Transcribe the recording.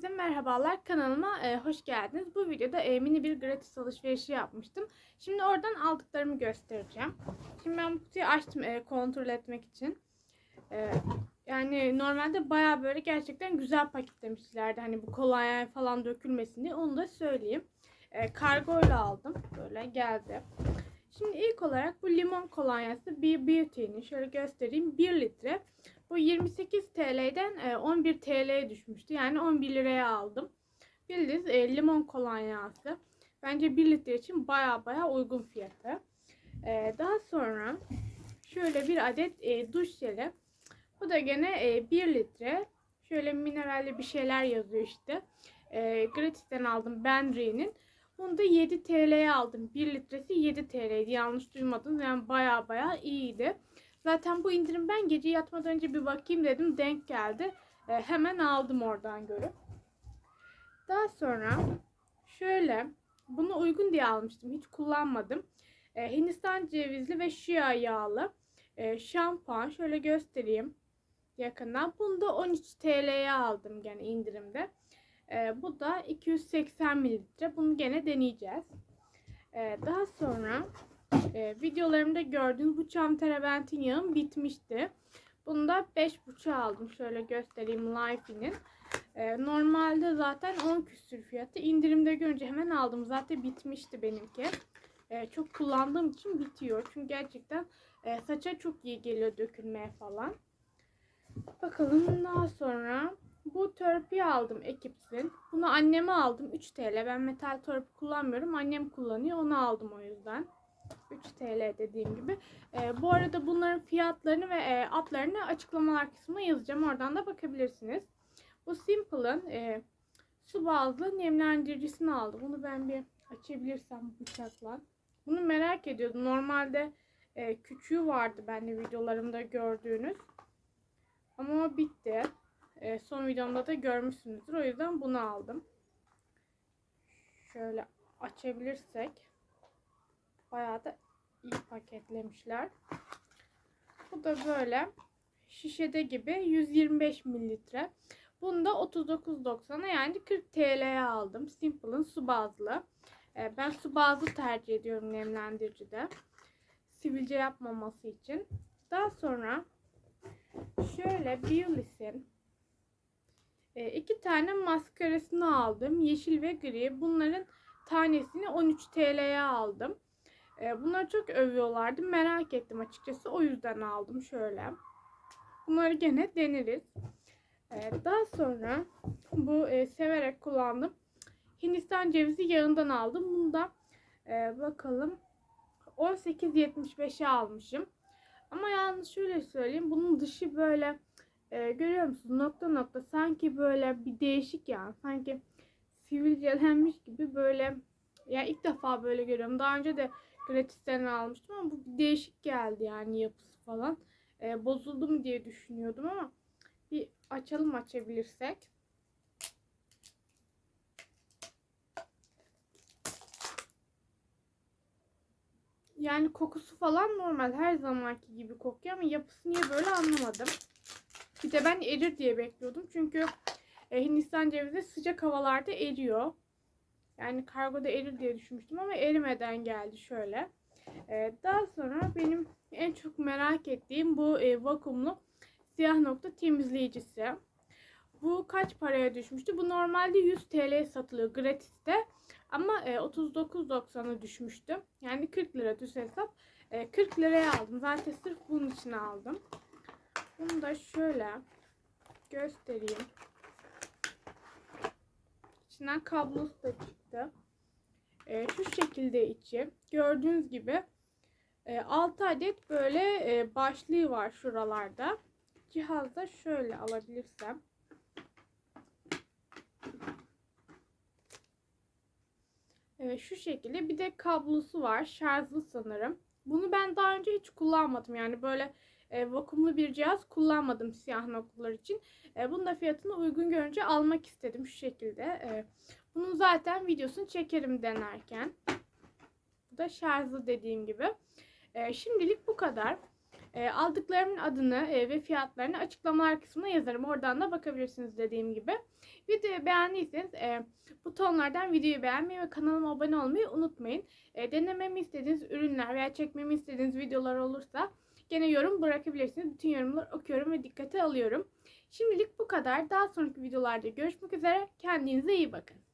Herkese merhabalar kanalıma e, hoş geldiniz. Bu videoda e, mini bir gratis alışverişi yapmıştım. Şimdi oradan aldıklarımı göstereceğim. Şimdi ben bu kutuyu açtım e, kontrol etmek için. E, yani normalde baya böyle gerçekten güzel paketlemişlerdi. Hani bu kolonya falan dökülmesin diye onu da söyleyeyim. E, kargoyla aldım. Böyle geldi. Şimdi ilk olarak bu limon kolonyası bir Beauty'nin şöyle göstereyim 1 litre. Bu 28 TL'den e, 11 TL'ye düşmüştü. Yani 11 liraya aldım. Bildiğiniz e, limon kolonyası. Bence 1 litre için baya baya uygun fiyatı. E, daha sonra şöyle bir adet e, duş jeli. Bu da gene e, 1 litre. Şöyle mineralli bir şeyler yazıyor işte. E, gratisten aldım Benri'nin. Bunu da 7 TL'ye aldım. 1 litresi 7 TL'ydi. Yanlış duymadınız. Yani baya baya iyiydi. Zaten bu indirim ben gece yatmadan önce bir bakayım dedim. Denk geldi. E, hemen aldım oradan görüp. Daha sonra şöyle bunu uygun diye almıştım. Hiç kullanmadım. E, Hindistan cevizli ve şia yağlı e, şampuan. Şöyle göstereyim yakından. Bunu da 13 TL'ye aldım gene indirimde. E, bu da 280 mililitre. Bunu gene deneyeceğiz. E, daha sonra e, videolarımda gördüğünüz bu çam terebentin yağım bitmişti. Bunu da 5,5 aldım. Şöyle göstereyim Life'inin. E, normalde zaten 10 küsür fiyatı. İndirimde görünce hemen aldım. Zaten bitmişti benimki. E, çok kullandığım için bitiyor. Çünkü gerçekten e, saça çok iyi geliyor dökülmeye falan. Bakalım daha sonra bu törpüyü aldım Ekips'in. Bunu anneme aldım 3 TL. Ben metal törpü kullanmıyorum. Annem kullanıyor. Onu aldım o yüzden. 3 TL dediğim gibi. E, bu arada bunların fiyatlarını ve e, adlarını açıklamalar kısmına yazacağım. Oradan da bakabilirsiniz. Bu Simple'ın e, su bazlı nemlendiricisini aldım. Bunu ben bir açabilirsem bıçakla. Bunu merak ediyordum. Normalde e, küçüğü vardı bende videolarımda gördüğünüz. Ama o bitti. E, son videomda da görmüşsünüzdür. O yüzden bunu aldım. Şöyle açabilirsek. Bayağı da iyi paketlemişler. Bu da böyle şişede gibi 125 mililitre. Bunu da 39.90'a yani 40 TL'ye aldım. Simple'ın su bazlı. Ee, ben su bazlı tercih ediyorum nemlendiricide. Sivilce yapmaması için. Daha sonra şöyle Biolis'in e, iki tane maskarasını aldım. Yeşil ve gri. Bunların tanesini 13 TL'ye aldım. E, bunları çok övüyorlardı. Merak ettim açıkçası. O yüzden aldım şöyle. Bunları gene deneriz. E, daha sonra bu e, severek kullandım. Hindistan cevizi yağından aldım. Bunu da e, bakalım 18.75'e almışım. Ama yalnız şöyle söyleyeyim. Bunun dışı böyle e, görüyor musunuz? Nokta nokta sanki böyle bir değişik yani. Sanki sivilcelenmiş gibi böyle ya ilk defa böyle görüyorum. Daha önce de gratisten almıştım ama bu bir değişik geldi yani yapısı falan. E, bozuldu mu diye düşünüyordum ama bir açalım açabilirsek. Yani kokusu falan normal her zamanki gibi kokuyor ama yapısı niye böyle anlamadım. Bir de ben erir diye bekliyordum. Çünkü e, Hindistan cevizi sıcak havalarda eriyor. Yani kargoda erir diye düşünmüştüm ama erimeden geldi şöyle. E, daha sonra benim en çok merak ettiğim bu e, vakumlu siyah nokta temizleyicisi. Bu kaç paraya düşmüştü? Bu normalde 100 TL satılıyor gratiste. Ama e, 39.90'a düşmüştü. Yani 40 lira düz hesap. E, 40 liraya aldım. Zaten sırf bunun için aldım. Bunu da şöyle göstereyim. İçinden kablosu da çıktı. E, şu şekilde içi. Gördüğünüz gibi e, 6 adet böyle e, başlığı var şuralarda. Cihazda şöyle alabilirsem. E, şu şekilde bir de kablosu var. Şarjlı sanırım. Bunu ben daha önce hiç kullanmadım. Yani böyle e, vakumlu bir cihaz kullanmadım siyah noktalar için. E, bunun da fiyatını uygun görünce almak istedim şu şekilde. E, bunun zaten videosunu çekerim denerken. Bu da şarjlı dediğim gibi. E, şimdilik bu kadar. E, aldıklarımın adını e, ve fiyatlarını açıklamalar kısmına yazarım. Oradan da bakabilirsiniz dediğim gibi. Videoyu beğendiyseniz e, butonlardan videoyu beğenmeyi ve kanalıma abone olmayı unutmayın. E, denememi istediğiniz ürünler veya çekmemi istediğiniz videolar olursa gene yorum bırakabilirsiniz. Bütün yorumları okuyorum ve dikkate alıyorum. Şimdilik bu kadar. Daha sonraki videolarda görüşmek üzere. Kendinize iyi bakın.